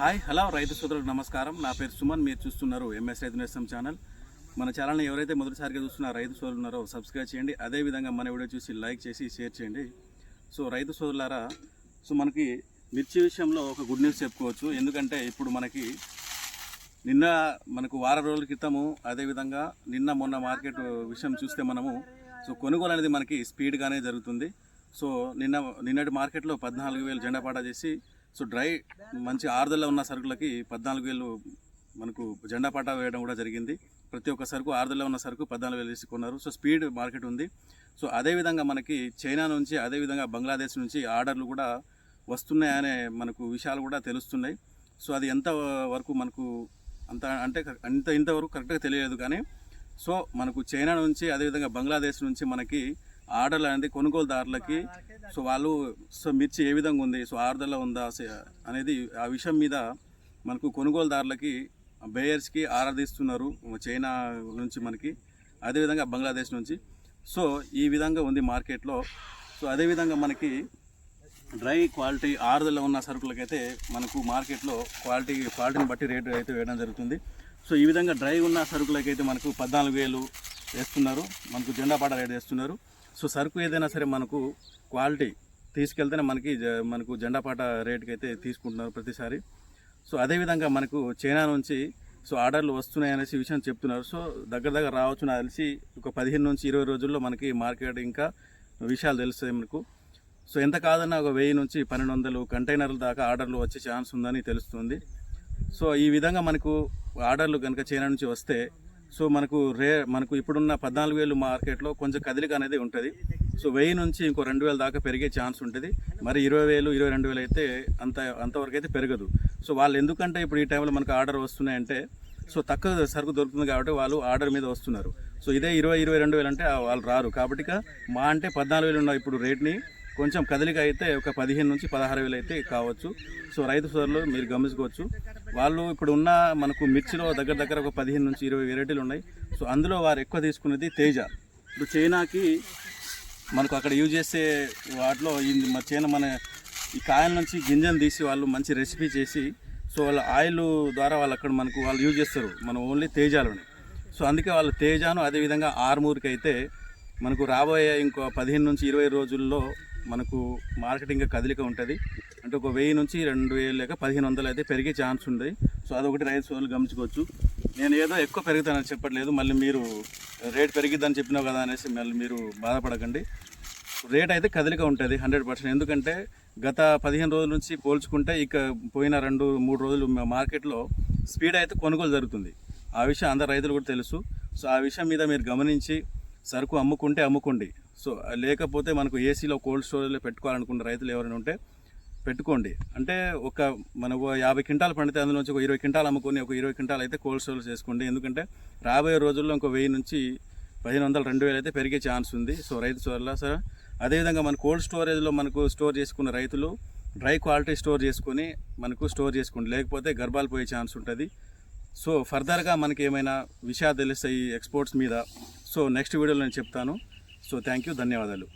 Hi hello రైతు సోదరులకు నమస్కారం. నా పేరు సుమన్ మీరు చూస్తున్నారు ఎంఎస్ రైతు నేస్తం ఛానల్. మన ఛానల్ని ఎవరైతే మొదటిసారిగా చూస్తున్న రైతు సోదరులు ఉన్నారో సబ్స్క్రైబ్ చేయండి. అదేవిధంగా మన వీడియో చూసి లైక్ చేసి షేర్ చేయండి. సో రైతు సోదరులారా సో మనకి మిర్చి విషయంలో ఒక గుడ్ న్యూస్ చెప్పుకోవచ్చు. ఎందుకంటే ఇప్పుడు మనకి నిన్న మనకు వారం రోజుల క్రితము అదేవిధంగా నిన్న మొన్న మార్కెట్ విషయం చూస్తే మనము సో కొనుగోలు అనేది మనకి స్పీడ్గానే జరుగుతుంది. సో నిన్న నిన్నటి మార్కెట్లో పద్నాలుగు వేలు జెండా పాట చేసి సో డ్రై మంచి ఆరుదల ఉన్న సరుకులకి పద్నాలుగు వేలు మనకు జెండా పాట వేయడం కూడా జరిగింది. ప్రతి ఒక్క సరుకు ఆరుదల ఉన్న సరుకు పద్నాలుగు వేలు తీసుకున్నారు సో స్పీడ్ మార్కెట్ ఉంది. సో అదేవిధంగా మనకి చైనా నుంచి అదేవిధంగా బంగ్లాదేశ్ నుంచి ఆర్డర్లు కూడా వస్తున్నాయనే మనకు విషయాలు కూడా తెలుస్తున్నాయి. సో అది ఎంత వరకు మనకు అంత అంటే అంత ఇంతవరకు కరెక్ట్గా తెలియలేదు కానీ సో మనకు చైనా నుంచి అదేవిధంగా బంగ్లాదేశ్ నుంచి మనకి ఆర్డర్లు అనేది కొనుగోలుదారులకి సో వాళ్ళు సో మిర్చి ఏ విధంగా ఉంది? సో ఆర్డర్లో ఉందా? అనేది ఆ విషయం మీద మనకు కొనుగోలుదారులకి బేయర్స్కి ఆర్డర్ తీస్తున్నారు చైనా నుంచి మనకి అదేవిధంగా బంగ్లాదేశ్ నుంచి. సో ఈ విధంగా ఉంది మార్కెట్లో. సో అదేవిధంగా మనకి డ్రై క్వాలిటీ ఆరుదల ఉన్న సరుకులకైతే మనకు మార్కెట్లో క్వాలిటీ క్వాలిటీని బట్టి రేటు అయితే వేయడం జరుగుతుంది. సో ఈ విధంగా డ్రై ఉన్న సరుకులకైతే మనకు పద్నాలుగు వేలు వేస్తున్నారు. మనకు జెండా పాట రేట్ వేస్తున్నారు. సో సరుకు ఏదైనా సరే మనకు క్వాలిటీ తీసుకెళ్తేనే మనకి జ- మనకు జెండాపాట రేట్కి అయితే తీసుకుంటున్నారు ప్రతిసారి. సో అదేవిధంగా మనకు చైనా నుంచి సో ఆర్డర్లు వస్తున్నాయి అనేసి విషయం చెప్తున్నారు. సో దగ్గర దగ్గర రావచ్చు నాకు తెలిసి ఒక పదిహేను నుంచి ఇరవై రోజుల్లో మనకి మార్కెట్ ఇంకా విషయాలు తెలుస్తాయి మనకు. సో ఎంత కాదన్నా ఒక వెయ్యి నుంచి పన్నెండు వందలు కంటైనర్ల దాకా ఆర్డర్లు వచ్చే ఛాన్స్ ఉందని తెలుస్తుంది. సో ఈ విధంగా మనకు ఆర్డర్లు కనుక చైనా నుంచి వస్తే సో మనకు రే మనకు ఇప్పుడున్న పద్నాలుగు వేలు మార్కెట్లో కొంచెం కదలిక అనేది ఉంటుంది. సో వెయ్యి నుంచి ఇంకో రెండు వేల దాకా పెరిగే ఛాన్స్ ఉంటుంది. మరి ఇరవై వేలు ఇరవై రెండు వేలు అయితే అంత అంతవరకు అయితే పెరగదు. సో వాళ్ళు ఎందుకంటే ఇప్పుడు ఈ టైంలో మనకు ఆర్డర్ వస్తున్నాయంటే సో తక్కువ సరుకు దొరుకుతుంది కాబట్టి వాళ్ళు ఆర్డర్ మీద వస్తున్నారు. సో ఇదే ఇరవై ఇరవై రెండు వేలు అంటే వాళ్ళు రారు. కాబట్టి మా అంటే పద్నాలుగు వేలు ఉన్న ఇప్పుడు రేట్ని కొంచెం కదలిక అయితే ఒక పదిహేను నుంచి పదహారు వేలు అయితే కావచ్చు. సో రైతు సోదరులు మీరు గమనించుకోవచ్చు. వాళ్ళు ఇప్పుడు ఉన్న మనకు మిర్చిలో దగ్గర దగ్గర ఒక పదిహేను నుంచి ఇరవై వెరైటీలు ఉన్నాయి. సో అందులో వారు ఎక్కువ తీసుకునేది తేజ. ఇప్పుడు చైనాకి మనకు అక్కడ యూజ్ చేసే వాటిలో ఈ మన చైనా మన ఈ కాయల నుంచి గింజను తీసి వాళ్ళు మంచి రెసిపీ చేసి సో వాళ్ళ ఆయిల్ ద్వారా వాళ్ళు అక్కడ మనకు వాళ్ళు యూజ్ చేస్తారు. మనం ఓన్లీ తేజాలని. సో అందుకే వాళ్ళు తేజాను అదేవిధంగా ఆర్మూర్కి అయితే మనకు రాబోయే ఇంకో పదిహేను నుంచి ఇరవై రోజుల్లో మనకు మార్కెటింగ్ కదలిక ఉంటుంది. అంటే ఒక వెయ్యి నుంచి రెండు వేలు లేక పదిహేను వందలు అయితే పెరిగే ఛాన్స్ ఉంది. సో అదొకటి రైతు సోదరులు గమనించుకోవచ్చు. నేను ఏదో ఎక్కువ పెరుగుతానని చెప్పట్లేదు. మళ్ళీ మీరు రేట్ పెరిగిద్దని చెప్పినావు కదా అనేసి మళ్ళీ మీరు బాధపడకండి. రేట్ అయితే కదలిక ఉంటుంది హండ్రెడ్ పర్సెంట్. ఎందుకంటే గత పదిహేను రోజుల నుంచి పోల్చుకుంటే ఇక పోయిన రెండు మూడు రోజులు మా మార్కెట్లో స్పీడ్ అయితే కొనుగోలు జరుగుతుంది. ఆ విషయం అందరు రైతులు కూడా తెలుసు. సో ఆ విషయం మీద మీరు గమనించి సరుకు అమ్ముకుంటే అమ్ముకోండి. సో లేకపోతే మనకు ఏసీలో కోల్డ్ స్టోరేజ్లో పెట్టుకోవాలనుకున్న రైతులు ఎవరైనా ఉంటే పెట్టుకోండి. అంటే ఒక మనకు యాభై క్వింటాలు పండితే అందులోంచి ఒక ఇరవై క్వింటాలు అమ్ముకొని ఒక ఇరవై క్వింటాలు అయితే కోల్డ్ స్టోరేజ్ చేసుకోండి. ఎందుకంటే రాబోయే రోజుల్లో ఇంకో వెయ్యి నుంచి పదిహేను వందలు రెండు వేలు అయితే పెరిగే ఛాన్స్ ఉంది. సో రైతు సోదరులా సార్. అదేవిధంగా మన కోల్డ్ స్టోరేజ్లో మనకు స్టోర్ చేసుకున్న రైతులు డ్రై క్వాలిటీ స్టోర్ చేసుకొని మనకు స్టోర్ చేసుకోండి. లేకపోతే గర్భాలు పోయే ఛాన్స్ ఉంటుంది. సో ఫర్దర్గా మనకి ఏమైనా విషయాలు తెలుస్తాయి ఎక్స్పోర్ట్స్ మీద? సో నెక్స్ట్ వీడియోలో నేను చెప్తాను. సో థ్యాంక్ యూ ధన్యవాదాలు.